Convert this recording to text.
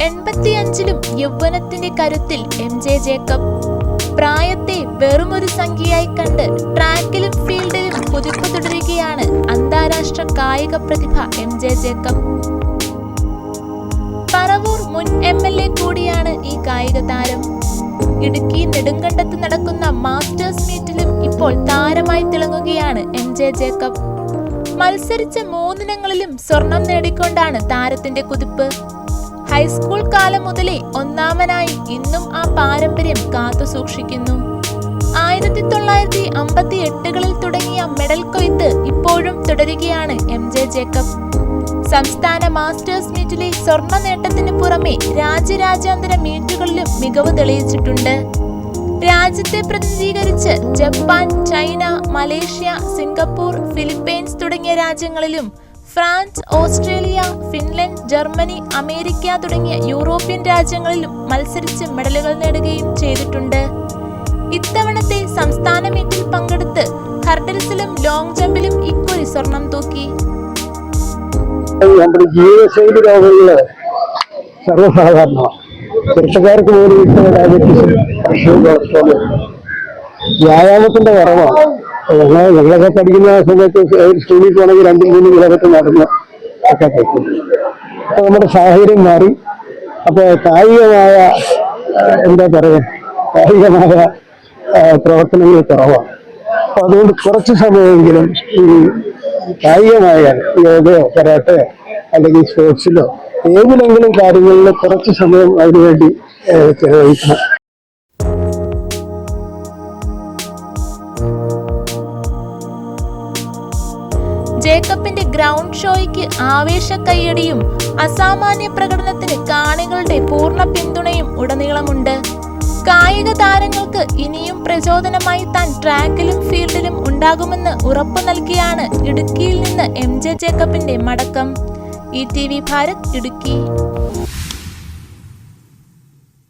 എൺപത്തിയഞ്ചിലും യൗവനത്തിന്റെ കരുത്തിൽ M J Jacob പ്രായത്തെ വെറുമൊരു സംഖ്യയായി കണ്ട് ട്രാക്കിലും ഫീൽഡിലും കുതിപ്പ് തുടരുകയാണ് അന്താരാഷ്ട്ര കായിക പ്രതിഭ എം ജെ ജേക്കബ്. പറവൂർ മുൻ എം എൽ എ കൂടിയാണ് ഈ കായിക താരം. ഇടുക്കി നെടുങ്കണ്ടത്ത് നടക്കുന്ന മാസ്റ്റേഴ്സ് മീറ്റിലും ഇപ്പോൾ താരമായി തിളങ്ങുകയാണ് എം ജെ ജേക്കബ്. മത്സരിച്ച മൂന്നിനങ്ങളിലും സ്വർണം നേടിക്കൊണ്ടാണ് താരത്തിന്റെ കുതിപ്പ്. ഹൈസ്കൂൾ കാലം മുതലേ ഒന്നാമനായി ഇന്നും ആ പാരമ്പര്യം കാത്തു സൂക്ഷിക്കുന്നു. ആയിരത്തി തൊള്ളായിരത്തി അമ്പത്തി എട്ടുകളിൽ തുടങ്ങിയ മെഡൽ കൊയ്ത്ത് ഇപ്പോഴും തുടരുകയാണ് എം ജെ ജേക്കബ്. സംസ്ഥാന മാസ്റ്റേഴ്സ് മീറ്റിലെ സ്വർണ നേട്ടത്തിന് പുറമെ രാജ്യരാജ്യാന്തര മീറ്റുകളിലും മികവ് തെളിയിച്ചിട്ടുണ്ട്. രാജ്യത്തെ പ്രതിനിധീകരിച്ച് Japan China Malaysia Singapore Philippines തുടങ്ങിയ രാജ്യങ്ങളിലും France Australia Finland Germany America തുടങ്ങിയ യൂറോപ്യൻ രാജ്യങ്ങളിലും മത്സരിച്ച് മെഡലുകൾ നേടുകയും ചെയ്തിട്ടുണ്ട്. ഇത്തവണത്തെ സംസ്ഥാന മീറ്റിൽ പങ്കെടുത്ത് ഹർഡിൽസിലും ലോങ് ജമ്പിലും ഇക്കുറി സ്വർണം തൂക്കി. വ്യായാമത്തിന്റെ കുറവാണ്. ഞങ്ങൾ ഞങ്ങളൊക്കെ പഠിക്കുന്ന സമയത്ത് സ്കൂളിൽ പോകണമെങ്കിൽ രണ്ടും മൂന്നും കിലോമീറ്റർ നടന്ന് ഒക്കെ പറ്റും അപ്പൊ നമ്മുടെ സാഹചര്യം മാറി. അപ്പൊ കായികമായ എന്താ പറയുക കായികമായ പ്രവർത്തനങ്ങൾ കുറവാണ് അപ്പൊ അതുകൊണ്ട് കുറച്ച് സമയമെങ്കിലും ഈ കായികമായ യോഗയോ കരാട്ടയോ അല്ലെങ്കിൽ സ്പോർട്സിലോ ഏതിലെങ്കിലും കാര്യങ്ങളിൽ കുറച്ച് സമയം അതിനുവേണ്ടി ചെലവഴിക്കണം. ജേക്കബിന്റെ ഗ്രൗണ്ട് ഷോയ്ക്ക് ആവേശ കൈയടിയും അസാമാന്യ പ്രകടനത്തിന് കാണികളുടെ പൂർണ പിന്തുണയും ഉടനീളമുണ്ട്. കായിക താരങ്ങൾക്ക് ഇനിയും പ്രചോദനമായി താൻ ട്രാക്കിലും ഫീൽഡിലും ഉണ്ടാകുമെന്ന് ഉറപ്പു നൽകിയാണ് ഇടുക്കിയിൽ നിന്ന് എം ജെ ജേക്കബിന്റെ മടക്കം. E T V Bharat Idukki.